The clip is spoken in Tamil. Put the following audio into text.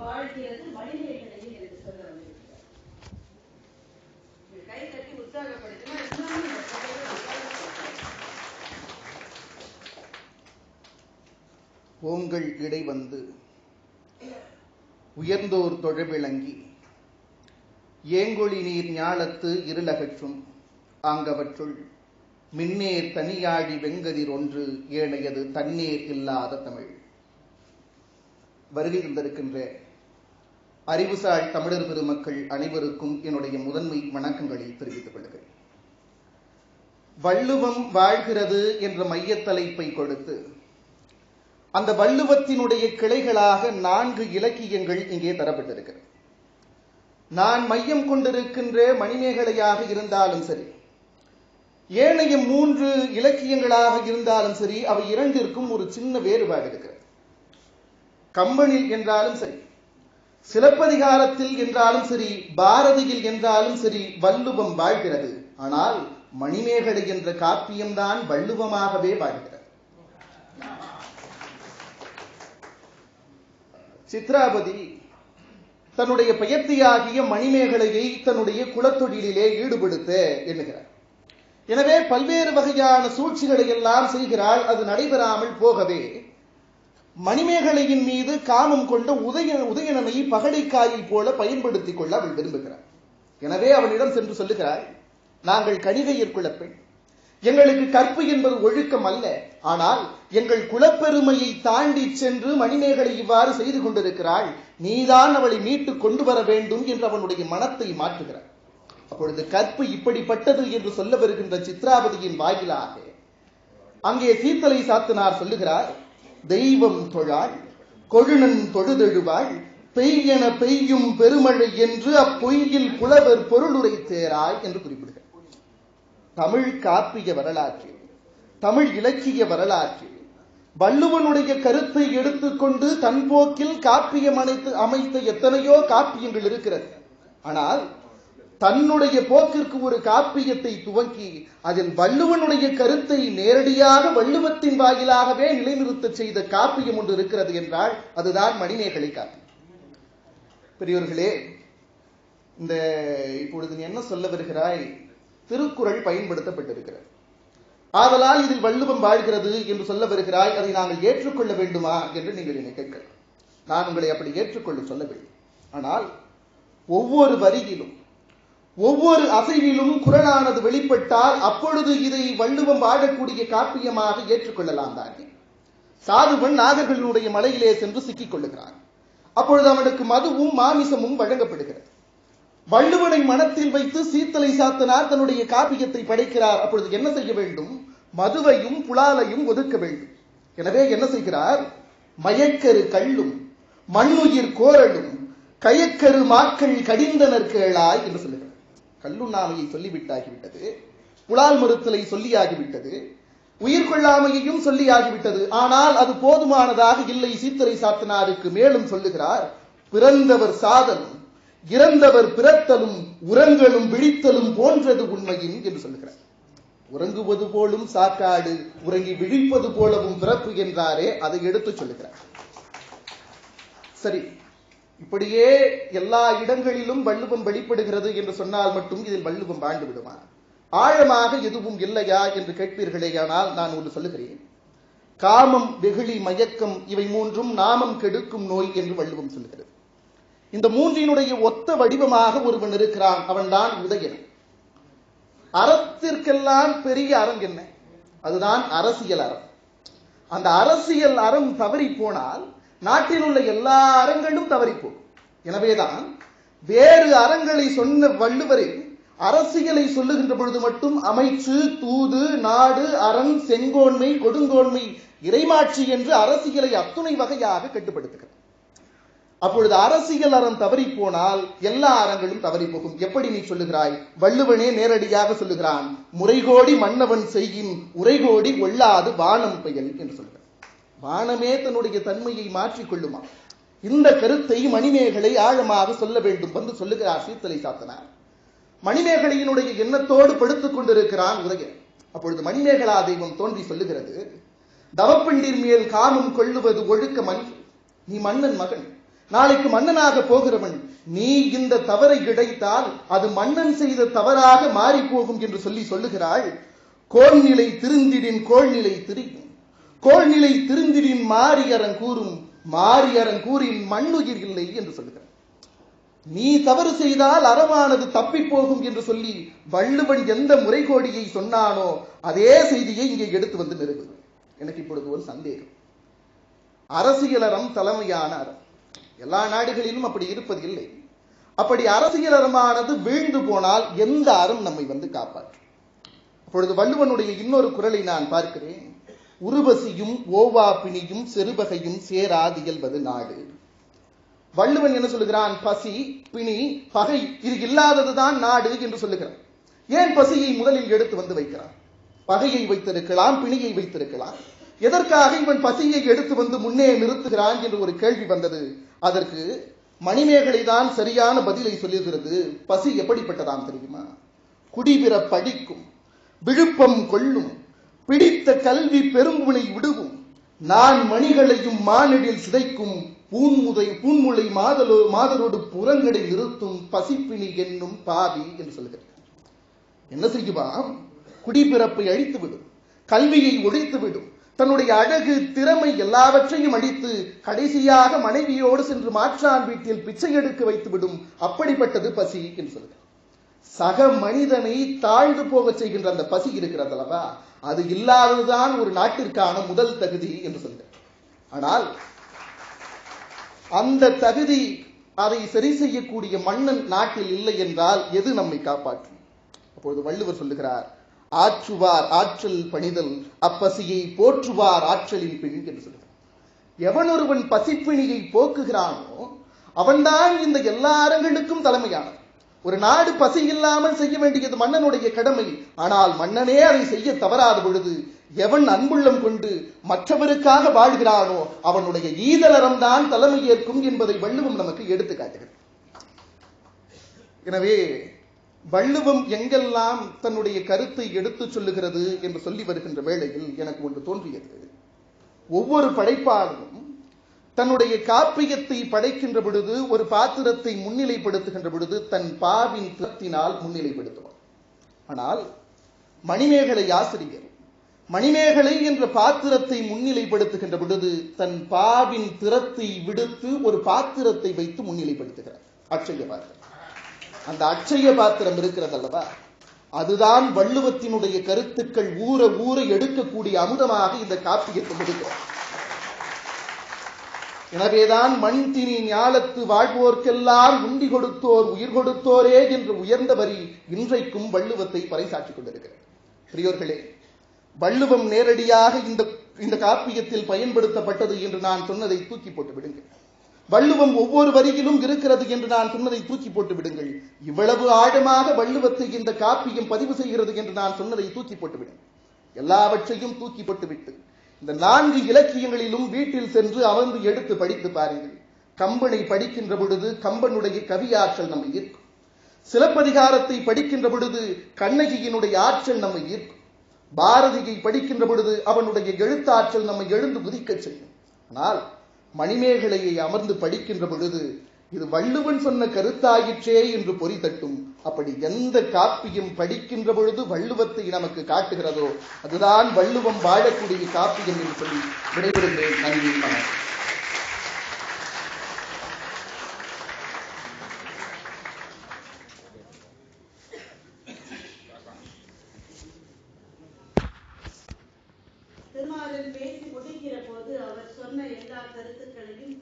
வாழ்கிறது மணிமேகலையில் என்று சொல்ல வந்திருக்கிறார் கை தட்டி உற்சாகப்படுத்தினா. ஓங்கள் இடை வந்து உயர்ந்தோர் தொழவிளங்கி ஏங்கொழி நீர் ஞாலத்து இருளகற்றும் ஆங்கவற்றுள் மின்னேர் தனியாழி வெங்கதிர் ஒன்று ஏனையது தண்ணீர் இல்லாத தமிழ் வருகை தந்திருக்கின்ற அறிவுசால் தமிழர் பெருமக்கள் அனைவருக்கும் என்னுடைய முதன்மை வணக்கங்களை தெரிவித்துக் கொள்கிறேன். வள்ளுவம் வாழ்கிறது என்ற மையத் தலைப்பை கொடுத்து அந்த வள்ளுவத்தினுடைய கிளைகளாக நான்கு இலக்கியங்கள் இங்கே தரப்பட்டிருக்கிறது. நான் மையம் கொண்டிருக்கின்ற மணிமேகலையாக இருந்தாலும் சரி ஏனைய மூன்று இலக்கியங்களாக இருந்தாலும் சரி அவை இரண்டிற்கும் ஒரு சின்ன வேறுபாடு இருக்கிறது. கம்பனில் என்றாலும் சரி சிலப்பதிகாரத்தில் என்றாலும் சரி பாரதியில் என்றாலும் சரி வள்ளுவம் வாழ்கிறது. ஆனால் மணிமேகலை என்ற காப்பியம்தான் வள்ளுவமாகவே வாழ்கிறது. சித்ராபதி தன்னுடைய பெயர்த்தியாகிய மணிமேகலையை தன்னுடைய குலத்தொழிலே ஈடுபடுத்த எண்ணுகிறார். எனவே பல்வேறு வகையான சூழ்ச்சிகளை எல்லாம் செய்கிறாள் அது நடைபெறாமல் போகவே மணிமேகலையின் மீது காமம் கொண்ட உதய உதயணனை பகடைக்காயை போல பயன்படுத்திக் கொள்ள அவள் விரும்புகிறாள். எனவே அவனிடம் சென்று சொல்லுகிறாள் நாங்கள் கணிகையர் குலப்பெண். எங்களுக்கு கற்பு என்பது ஒழுக்கம் அல்ல. ஆனால் எங்கள் குலப்பெருமையை தாண்டி சென்று மணிமேகலை இவ்வாறு செய்து கொண்டிருக்கிறாள். நீதான் அவளை மீட்டு கொண்டு வர வேண்டும் என்று அவனுடைய மனத்தை மாற்றுகிறார் அப்பொழுது கற்பு இப்படிப்பட்டது என்று சொல்ல வருகின்ற சித்ராபதியின் வாயிலாக அங்கே சீத்தலை சாத்தினார் சொல்லுகிறார் தெய்வம் தொழாள் கொழுநன் தொழுதெழுவாள் பெய்யென பெய்யும் பெருமழை என்று அப்பொய்யில் புலவர் பொருளுரை தேராய் என்று குறிப்பிடுகிறார் தமிழ் காப்பிய வரலாற்றில் தமிழ் இலக்கிய வரலாற்றில் வள்ளுவனுடைய கருத்தை எடுத்துக்கொண்டு தன் போக்கில் காப்பியம் அனைத்து அமைத்த எத்தனையோ காப்பியங்கள் இருக்கிறது. ஆனால் தன்னுடைய போக்கிற்கு ஒரு காப்பியத்தை துவக்கி அதில் வள்ளுவனுடைய கருத்தை நேரடியாக வள்ளுவத்தின் வாயிலாகவே நிலைநிறுத்த செய்த காப்பியம் ஒன்று இருக்கிறது என்றால் அதுதான் மணிமேகலை காப்பியம். பெரியவர்களே இந்த இப்பொழுது நீ என்ன சொல்ல வருகிறாய்? திருக்குறள் பயன்படுத்தப்பட்டிருக்கிறது. ஆதலால் இதில் வள்ளுவம் வாழ்கிறது என்று சொல்ல வருகிறாய் அதை நாங்கள் ஏற்றுக்கொள்ள வேண்டுமா என்று நீங்கள் என்னை கேட்கலாம். நான் உங்களை அப்படி ஏற்றுக்கொள்ள சொல்லவில்லை. ஆனால் ஒவ்வொரு வரியிலும் ஒவ்வொரு அசைவிலும் குரலானது வெளிப்பட்டால் அப்பொழுது இதை வள்ளுவம் வாழக்கூடிய காப்பியமாக ஏற்றுக்கொள்ளலாம் தானே? சாதுவன் நாகர்களுடைய மலையிலே சென்று சிக்கிக் கொள்ளுகிறான் அப்பொழுது அவனுக்கு மதுவும் மாமிசமும் வழங்கப்படுகிறது. வள்ளுவனை மனத்தில் வைத்து சீத்தலை சாத்தனார் தன்னுடைய காப்பியத்தை படைக்கிறார். அப்பொழுது என்ன செய்ய வேண்டும்? மதுவையும் புலாலையும் ஒதுக்க வேண்டும். எனவே என்ன செய்கிறார்? மயக்கரு கள்ளும் மண்ணுயிர் கோரலும் கயக்கரு மாக்கள் கடிந்தனர் கேளாய் என்று சொல்லுகிறார். கல்லுண்ணாமையை சொல்லிவிட்டாகிவிட்டது புலால் மறுத்தலை சொல்லியாகிவிட்டது உயிர் கொள்ளாமையையும் சொல்லியாகிவிட்டது. ஆனால் அது போதுமானதாக இல்லை சீத்தரை சாத்தனாருக்கு மேலும் சொல்லுகிறார் பிறந்தவர் சாதலும் இறந்தவர் பிறத்தலும் உறங்களும் விழித்தலும் போன்றது உண்மையின் என்று சொல்லுகிறார். உறங்குவது போலும் சாக்காடு உறங்கி விழிப்பது போலவும் பிறப்பு என்றாரே அதை எடுத்துச் சொல்லுகிறார். சரி இப்படியே எல்லா இடங்களிலும் வள்ளுவம் வெளிப்படுகிறது என்று சொன்னால் மட்டும் இதில் வள்ளுவம் வாழ்ந்து விடுமா ஆழமாக எதுவும் இல்லையா என்று கேட்பீர்களேயானால் நான் ஒன்று சொல்லுகிறேன். காமம் வெகுளி மயக்கம் இவை மூன்றும் நாமம் கெடுக்கும் நோய் என்று வள்ளுவம் சொல்லுகிறது. இந்த மூன்றினுடைய ஒத்த வடிவமாக ஒருவன் இருக்கிறான் அவன்தான் உதயன். அறத்திற்கெல்லாம் பெரிய அறம் என்ன? அதுதான் அரசியல் அறம். அந்த அரசியல் அறம் தவறி போனால் நாட்டில் உள்ள எல்லா அறங்களும் தவறிப்போம். எனவேதான் வேறு அறங்களை சொன்ன வள்ளுவரில் அரசியலை சொல்லுகின்ற பொழுது மட்டும் அமைச்சு தூது நாடு அரண் செங்கோன்மை கொடுங்கோன்மை இறைமாட்சி என்று அரசியலை அத்துணை வகையாக கட்டுப்படுத்துகிறது. அப்பொழுது அரசியல் அறம் தவறி போனால் எல்லா அறங்களும் தவறி போகும். எப்படி நீ சொல்லுகிறாய்? வள்ளுவனே நேரடியாக சொல்லுகிறான் முறைகோடி மன்னவன் செய்யும் உரைகோடி ஒல்லாது வானம் பெயல் என்று சொல்லுகிறான் வானமே தன்னுடைய தன்மையை மாற்றிக்கொள்ளுமா இந்த கருத்தை மணிமேகலை ஆழமாக சொல்ல வேண்டும் வந்து சொல்லுகிறார் சீத்தலை சாத்தனார். மணிமேகலையினுடைய எண்ணத்தோடு படுத்துக் கொண்டிருக்கிறான் உதயன். அப்பொழுது மணிமேகலா தெய்வம் தோன்றி சொல்லுகிறது தவப்பெண்டிர் மேல் காமம் கொள்ளுவது ஒழுக்க மணி. நீ மன்னன் மகன். நாளைக்கு மன்னனாக போகிறவன். நீ இந்த தவறை இழைத்தால் அது மன்னன் செய்த தவறாக மாறி போகும் என்று சொல்லி சொல்லுகிறாள். கோள்நிலை திருந்திடின் கோள்நிலை திரியும் கோள்நிலை திருந்திடின் மாரியரன் கூறும் மாரியரன் கூறின் மண்ணுயிர் இல்லை என்று சொல்லுகிறார். நீ தவறு செய்தால் அறமானது தப்பி போகும் என்று சொல்லி வள்ளுவன் எந்த முறைகோடியை சொன்னானோ அதே செய்தியை இங்கே எடுத்து வந்து நிறுவு எனக்கு இப்பொழுது ஒரு சந்தேகம். அரசியலறம் தலைமையான அறம். எல்லா நாடுகளிலும் அப்படி இருப்பதில்லை அப்படி அரசியலறமானது வீழ்ந்து போனால் எந்த அறம் நம்மை வந்து காப்பாற்றும்? அப்பொழுது வள்ளுவனுடைய இன்னொரு குரலை நான் பார்க்கிறேன். உருவசியும் ஓவா பிணியும் செருபகையும் சேராது இயல்வது நாடு. வள்ளுவன் என்ன சொல்லுகிறான்? பசி பிணி பகை இது இல்லாததுதான் நாடு என்று சொல்லுகிறான். ஏன் பசியை முதலில் எடுத்து வந்து வைக்கிறான்? பகையை வைத்திருக்கலாம் பிணியை வைத்திருக்கலாம். எதற்காக இவன் பசியை எடுத்து வந்து முன்னே நிறுத்துகிறான் என்று ஒரு கேள்வி வந்தது. அதற்கு மணிமேகலை தான் சரியான பதிலை சொல்லுகிறது பசி எப்படிப்பட்டதாம் தெரியுமா? குடிபிற படிக்கும் விழுப்பம் கொள்ளும் பிடித்த கல்வி பெரும்புனை விடுவும். நான் மணிகளையும் மானிடில் சிதைக்கும் பூன்முதை பூன்முளை மாதலோ மாதரோடு புறங்கடை நிறுத்தும் பசிப்பினி என்னும் பாவி என்று சொல்கிறார் என்ன செய்யுமாம் குடிபிறப்பை அழித்து விடும் கல்வியை ஒழித்துவிடும். தன்னுடைய அழகு திறமை எல்லாவற்றையும் அழித்து கடைசியாக மனைவியோடு சென்று மாற்றான் வீட்டில் பிச்சை எடுக்க வைத்து விடும் அப்படிப்பட்டது பசி என்று சொல்கிறார் சக மனிதனை தாழ்ந்து போக செய்கின்ற அந்த பசி இருக்கிறது அல்லவா? அது இல்லாததுதான் ஒரு நாட்டிற்கான முதல் தகுதி என்று சொல்கிறார் ஆனால் அந்த தகுதி அதை சரி செய்யக்கூடிய மன்னன் நாட்டில் இல்லை என்றால் எது நம்மை காப்பாற்றும்? அப்பொழுது வள்ளுவர் சொல்லுகிறார் ஆற்றுவார் ஆற்றல் பணிதல் அப்பசியை போற்றுவார் ஆற்றலின் பின் என்று சொல்கிறார் எவன் ஒருவன் பசிப்பிணியை போக்குகிறானோ அவன்தான் இந்த எல்லா அரங்களுக்கும் தலைமையானவன். ஒரு நாடு பசி இல்லாமல் செய்ய வேண்டியது மன்னனுடைய கடமை ஆனால் மன்னனே அதை செய்ய தவறாத பொழுது எவன் அன்புள்ளம் கொண்டு மற்றவருக்காக வாழ்கிறானோ அவனுடைய ஈதலரம் தான் தலைமை ஏற்கும் என்பதை வள்ளுவம் நமக்கு எடுத்து காட்டுகிறது. எனவே வள்ளுவம் எங்கெல்லாம் தன்னுடைய கருத்தை எடுத்துச் சொல்லுகிறது என்று சொல்லி வருகின்ற வேளையில் எனக்கு ஒன்று தோன்றியது. ஒவ்வொரு படைப்பாளரும் தன்னுடைய காப்பியத்தை படைக்கின்ற பொழுது ஒரு பாத்திரத்தை முன்னிலைப்படுத்துகின்ற பொழுது தன் பாவின் திறத்தினால் முன்னிலைப்படுத்துவார் ஆனால் மணிமேகலை ஆசிரியர் மணிமேகலை என்ற பாத்திரத்தை முன்னிலைப்படுத்துகின்ற பொழுது தன் பாவின் திறத்தை விடுத்து ஒரு பாத்திரத்தை வைத்து முன்னிலைப்படுத்துகிறார். அட்சய பாத்திரம். அந்த அட்சய பாத்திரம் இருக்கிறது அல்லவா? அதுதான் வள்ளுவத்தினுடைய கருத்துக்கள் ஊற ஊற எடுக்கக்கூடிய அமுதமாக இந்த காப்பியத்தை இருக்கிறது எனவேதான் மண் தினி ஞாலத்து வாழ்வோர்க்கெல்லாம் உண்டி கொடுத்தோர் உயிர் கொடுத்தோரே என்று உயர்ந்த வரி இன்றைக்கும் வள்ளுவத்தை பறைசாற்றிக் கொண்டிருக்கிறது பெரியோர்களே வள்ளுவம் நேரடியாக இந்த இந்த காப்பியத்தில் பயன்படுத்தப்பட்டது என்று நான் சொன்னதை தூக்கி போட்டு விடுங்கள். வள்ளுவம் ஒவ்வொரு வரியிலும் இருக்கிறது என்று நான் சொன்னதை தூக்கி போட்டு விடுங்கள். இவ்வளவு ஆழமாக வள்ளுவத்தை இந்த காப்பியம் பதிவு செய்கிறது என்று நான் சொன்னதை தூக்கி போட்டு விடுங்கள். எல்லாவற்றையும் தூக்கி போட்டு விட்டு இந்த நான்கு இலக்கியங்களிலும் வீட்டில் சென்று அமர்ந்து எடுத்து படித்து பாருங்கள். கம்பனை படிக்கின்ற பொழுது கம்பனுடைய கவியாற்றல் நம்மை ஈர்க்கும். சிலப்பதிகாரத்தை படிக்கின்ற பொழுது கண்ணகியினுடைய ஆற்றல் நம்மை ஈர்க்கும். பாரதியை படிக்கின்ற பொழுது அவனுடைய எழுத்தாற்றல் நம்மை எழுந்து குதிக்கச் செய்யும். ஆனால் மணிமேகலையை அமர்ந்து படிக்கின்ற பொழுது இது வள்ளுவன் சொன்ன கருத்தாயிற்றே என்று பொறி தட்டும். அப்படி எந்த காப்பியும் படிக்கின்ற பொழுது வள்ளுவத்தை நமக்கு காட்டுகிறதோ அதுதான் வள்ளுவம் வாழக்கூடிய காப்பியம் என்று சொல்லி விடைபெறுகிறேன். நன்றி வணக்கம். திருமாறன் பேசி முடிக்கிற போது அவர் சொன்ன எல்லா கருத்துக்களையும்